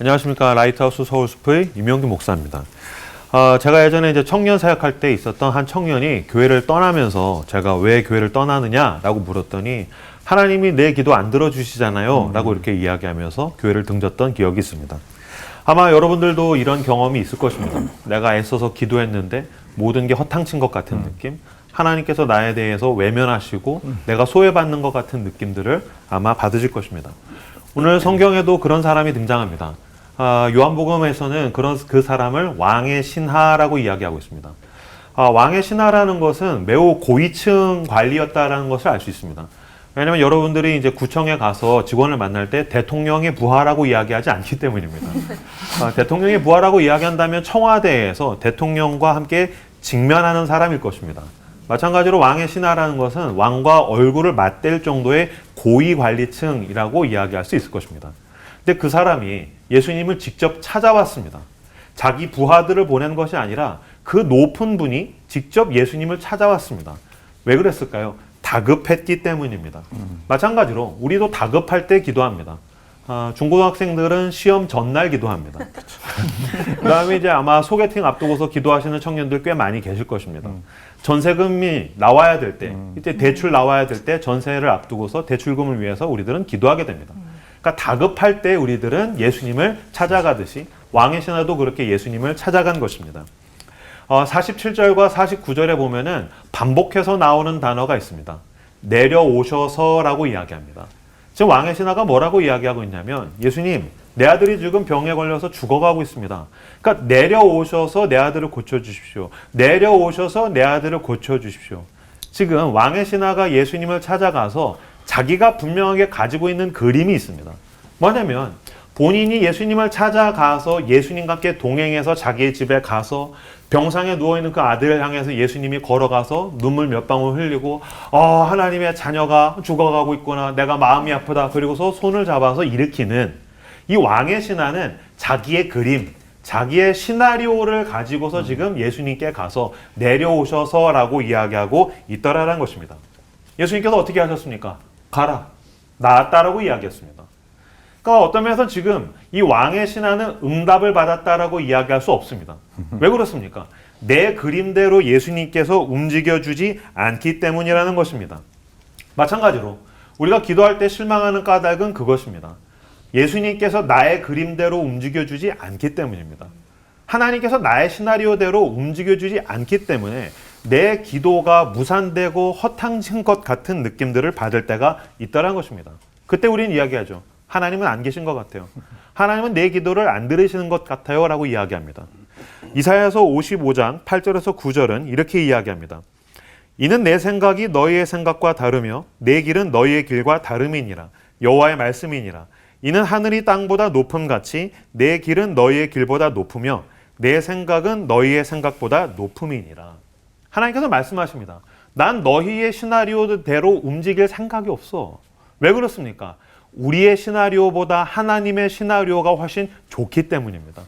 안녕하십니까 라이트하우스 서울숲의 임영규 목사입니다. 어, 제가 예전에 이제 청년 사역할 때 있었던 한 청년이 교회를 떠나면서 제가 왜 교회를 떠나느냐라고 물었더니 하나님이 내 기도 안 들어주시잖아요. 라고 이렇게 이야기하면서 교회를 등졌던 기억이 있습니다. 아마 여러분들도 이런 경험이 있을 것입니다. 내가 애써서 기도했는데 모든 게 허탕친 것 같은 느낌. 하나님께서 나에 대해서 외면하시고 내가 소외받는 것 같은 느낌들을 아마 받으실 것입니다. 오늘 성경에도 그런 사람이 등장합니다. 아, 요한복음에서는 그런 그 사람을 왕의 신하라고 이야기하고 있습니다. 아, 왕의 신하라는 것은 매우 고위층 관리였다라는 것을 알 수 있습니다. 왜냐하면 여러분들이 이제 구청에 가서 직원을 만날 때 대통령의 부하라고 이야기하지 않기 때문입니다. 아, 대통령의 부하라고 이야기한다면 청와대에서 대통령과 함께 직면하는 사람일 것입니다. 마찬가지로 왕의 신하라는 것은 왕과 얼굴을 맞댈 정도의 고위 관리층이라고 이야기할 수 있을 것입니다. 근데 그 사람이 예수님을 직접 찾아왔습니다. 자기 부하들을 보낸 것이 아니라 그 높은 분이 직접 예수님을 찾아왔습니다. 왜 그랬을까요? 다급했기 때문입니다. 마찬가지로 우리도 다급할 때 기도합니다. 아, 중고등학생들은 시험 전날 기도합니다. 그다음에 이제 아마 소개팅 앞두고서 기도하시는 청년들 꽤 많이 계실 것입니다. 전세금이 나와야 될 때, 이때 대출 나와야 될 때 전세를 앞두고서 대출금을 위해서 우리들은 기도하게 됩니다. 그러니까 다급할 때 우리들은 예수님을 찾아가듯이 왕의 신하도 그렇게 예수님을 찾아간 것입니다. 어, 47절과 49절에 보면은 반복해서 나오는 단어가 있습니다. 내려오셔서라고 이야기합니다. 지금 왕의 신하가 뭐라고 이야기하고 있냐면 예수님 내 아들이 지금 병에 걸려서 죽어가고 있습니다. 그러니까 내려오셔서 내 아들을 고쳐주십시오. 내려오셔서 내 아들을 고쳐주십시오. 지금 왕의 신하가 예수님을 찾아가서 자기가 분명하게 가지고 있는 그림이 있습니다. 뭐냐면 본인이 예수님을 찾아가서 예수님과 함께 동행해서 자기의 집에 가서 병상에 누워있는 그 아들을 향해서 예수님이 걸어가서 눈물 몇 방울 흘리고 어, 하나님의 자녀가 죽어가고 있구나 내가 마음이 아프다 그리고서 손을 잡아서 일으키는 이 왕의 신하는 자기의 그림 자기의 시나리오를 가지고서 지금 예수님께 가서 내려오셔서라고 이야기하고 있더라라는 것입니다 예수님께서 어떻게 하셨습니까? 가라 나았다라고 이야기했습니다 그러니까 어떤 면에서 지금 이 왕의 신하는 응답을 받았다라고 이야기할 수 없습니다. 왜 그렇습니까? 내 그림대로 예수님께서 움직여주지 않기 때문이라는 것입니다. 마찬가지로 우리가 기도할 때 실망하는 까닭은 그것입니다. 예수님께서 나의 그림대로 움직여주지 않기 때문입니다. 하나님께서 나의 시나리오대로 움직여주지 않기 때문에 내 기도가 무산되고 허탕친 것 같은 느낌들을 받을 때가 있다는 것입니다. 그때 우리는 이야기하죠. 하나님은 안 계신 것 같아요. 하나님은 내 기도를 안 들으시는 것 같아요. 라고 이야기합니다. 이사야서 55장 8절에서 9절은 이렇게 이야기합니다. 이는 내 생각이 너희의 생각과 다르며 내 길은 너희의 길과 다름이니라. 여호와의 말씀이니라. 이는 하늘이 땅보다 높음 같이 내 길은 너희의 길보다 높으며 내 생각은 너희의 생각보다 높음이니라. 하나님께서 말씀하십니다. 난 너희의 시나리오대로 움직일 생각이 없어. 왜 그렇습니까? 우리의 시나리오보다 하나님의 시나리오가 훨씬 좋기 때문입니다.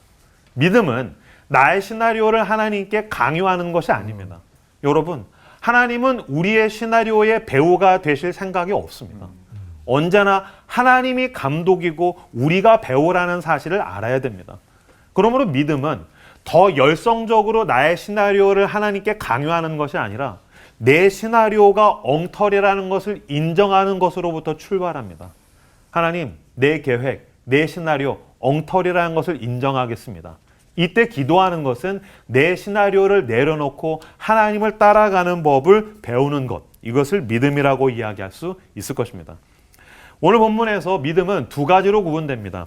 믿음은 나의 시나리오를 하나님께 강요하는 것이 아닙니다. 여러분, 하나님은 우리의 시나리오의 배우가 되실 생각이 없습니다. 언제나 하나님이 감독이고 우리가 배우라는 사실을 알아야 됩니다. 그러므로 믿음은 더 열성적으로 나의 시나리오를 하나님께 강요하는 것이 아니라 내 시나리오가 엉터리라는 것을 인정하는 것으로부터 출발합니다. 하나님, 내 계획, 내 시나리오, 엉터리라는 것을 인정하겠습니다. 이때 기도하는 것은 내 시나리오를 내려놓고 하나님을 따라가는 법을 배우는 것. 이것을 믿음이라고 이야기할 수 있을 것입니다. 오늘 본문에서 믿음은 두 가지로 구분됩니다.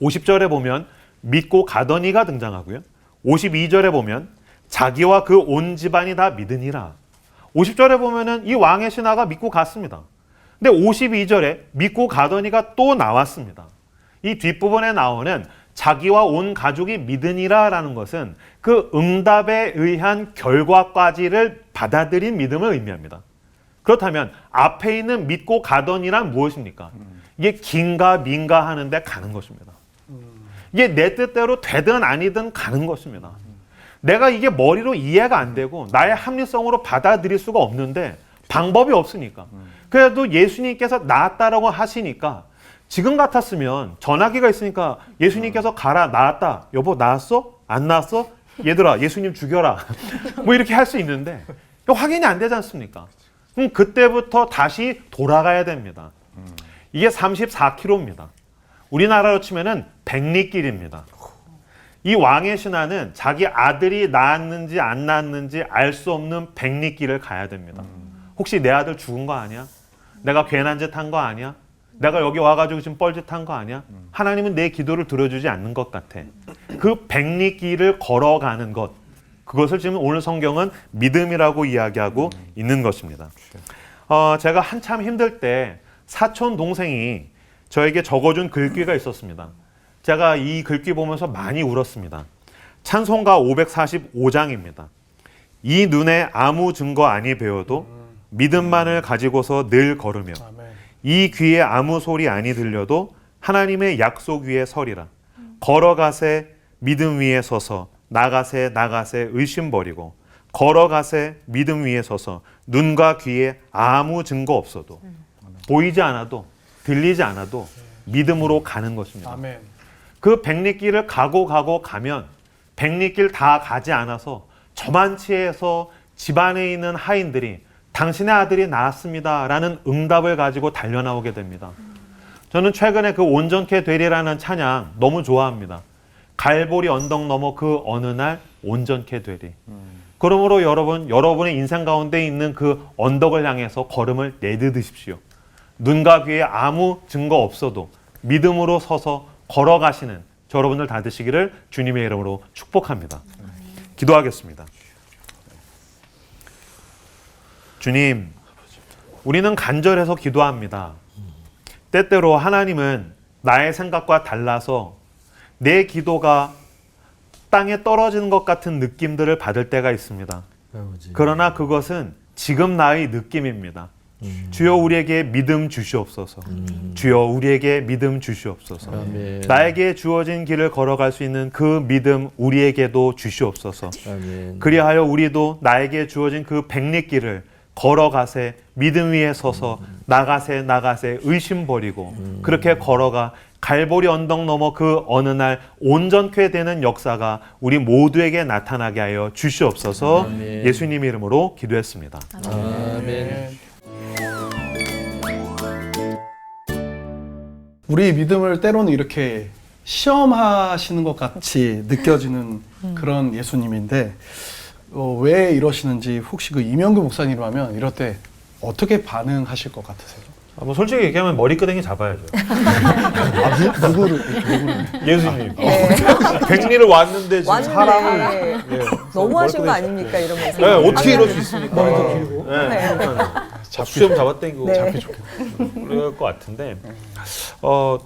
50절에 보면 믿고 가더니가 등장하고요. 52절에 보면 자기와 그 온 집안이 다 믿으니라. 50절에 보면은 이 왕의 신하가 믿고 갔습니다. 근데 52절에 믿고 가더니가 또 나왔습니다. 이 뒷부분에 나오는 자기와 온 가족이 믿으니라라는 것은 그 응답에 의한 결과까지를 받아들인 믿음을 의미합니다. 그렇다면 앞에 있는 믿고 가더니란 무엇입니까? 이게 긴가 민가 하는데 가는 것입니다. 이게 내 뜻대로 되든 아니든 가는 것입니다. 내가 이게 머리로 이해가 안 되고 나의 합리성으로 받아들일 수가 없는데 방법이 없으니까. 그래도 예수님께서 나았다라고 하시니까 지금 같았으면 전화기가 있으니까 예수님께서 가라 나았다 여보 나았어 안 나았어 얘들아 예수님 죽여라 뭐 이렇게 할 수 있는데 확인이 안 되지 않습니까? 그럼 그때부터 다시 돌아가야 됩니다. 이게 34km입니다. 우리나라로 치면은 백리길입니다. 이 왕의 신하는 자기 아들이 낳았는지 안 낳았는지 알 수 없는 백리길을 가야 됩니다. 혹시 내 아들 죽은 거 아니야? 내가 괜한 짓 한 거 아니야? 내가 여기 와가지고 지금 뻘짓한 거 아니야? 하나님은 내 기도를 들어주지 않는 것 같아. 그 백리길을 걸어가는 것. 그것을 지금 오늘 성경은 믿음이라고 이야기하고 있는 것입니다. 어, 제가 한참 힘들 때 사촌 동생이 저에게 적어준 글귀가 있었습니다. 제가 이 글귀 보면서 많이 울었습니다. 찬송가 545장입니다. 이 눈에 아무 증거 아니 배워도 믿음만을 가지고서 늘 걸으며. 이 귀에 아무 소리 아니 들려도 하나님의 약속 위에 서리라. 걸어가세 믿음 위에 서서 나가세 나가세 의심 버리고 걸어가세 믿음 위에 서서 눈과 귀에 아무 증거 없어도 보이지 않아도 들리지 않아도 믿음으로 가는 것입니다. 아멘. 그 백리길을 가고 가고 가면 백리길 다 가지 않아서 저만치에서 집안에 있는 하인들이 당신의 아들이 나았습니다 라는 응답을 가지고 달려나오게 됩니다. 저는 최근에 그 온전케 되리라는 찬양 너무 좋아합니다. 갈보리 언덕 넘어 그 어느 날 온전케 되리. 그러므로 여러분 여러분의 인생 가운데 있는 그 언덕을 향해서 걸음을 내딛으십시오. 눈과 귀에 아무 증거 없어도 믿음으로 서서 걸어가시는 저 여러분들 다 되시기를 주님의 이름으로 축복합니다. 기도하겠습니다. 주님, 우리는 간절해서 기도합니다. 때때로 하나님은 나의 생각과 달라서 내 기도가 땅에 떨어지는 것 같은 느낌들을 받을 때가 있습니다. 그러나 그것은 지금 나의 느낌입니다. 주여 우리에게 믿음 주시옵소서. 주여 우리에게 믿음 주시옵소서. 아멘. 나에게 주어진 길을 걸어갈 수 있는 그 믿음 우리에게도 주시옵소서. 아멘. 그리하여 우리도 나에게 주어진 그 백리길을 걸어가세 믿음 위에 서서 나가세 나가세 의심 버리고 그렇게 걸어가 갈보리 언덕 넘어 그 어느 날 온전케 되는 역사가 우리 모두에게 나타나게 하여 주시옵소서 아멘. 예수님 이름으로 기도했습니다. 아멘. 우리 믿음을 때로는 이렇게 시험하시는 것 같이 느껴지는 그런 예수님인데 어, 왜 이러시는지 혹시 그 이명규 목사님이라면 이럴 때 어떻게 반응하실 것 같으세요? 아, 뭐 솔직히 얘기하면 머리끄댕이 잡아야죠. 아, 누, 누구를 누구를 예수님. 네. 백리를 왔는데 지금 왔는데 사람을 예, 너무 하신 거 아닙니까 이러면서 네, 어떻게 이럴 수 있습니까? 머리도 길고. 네, 잡 수염 잡아당기고 네. 잡히 좋겠네. 그럴 것 같은데 어,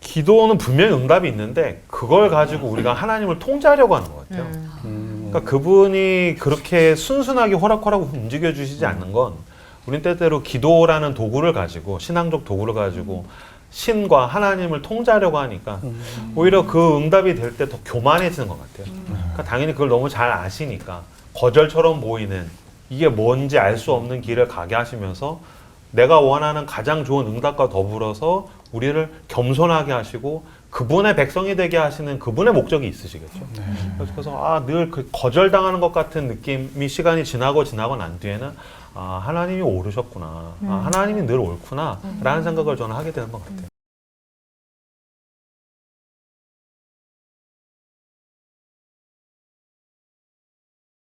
기도는 분명히 응답이 있는데 그걸 가지고 우리가 하나님을 통제하려고 하는 것 같아요. 음. 그러니까 그분이 그렇게 순순하게 호락호락 움직여 주시지 않는 건 우린 때때로 기도라는 도구를 가지고 신앙적 도구를 가지고 신과 하나님을 통제하려고 하니까 오히려 그 응답이 될 때 더 교만해지는 것 같아요. 그러니까 당연히 그걸 너무 잘 아시니까 거절처럼 보이는 이게 뭔지 알 수 없는 길을 가게 하시면서 내가 원하는 가장 좋은 응답과 더불어서 우리를 겸손하게 하시고 그분의 백성이 되게 하시는 그분의 목적이 있으시겠죠. 그래서 아, 늘 그 거절당하는 것 같은 느낌이 시간이 지나고 지나고 난 뒤에는 아, 하나님이 오르셨구나. 아, 하나님이 늘 옳구나. 라는 생각을 저는 하게 되는 것 같아요.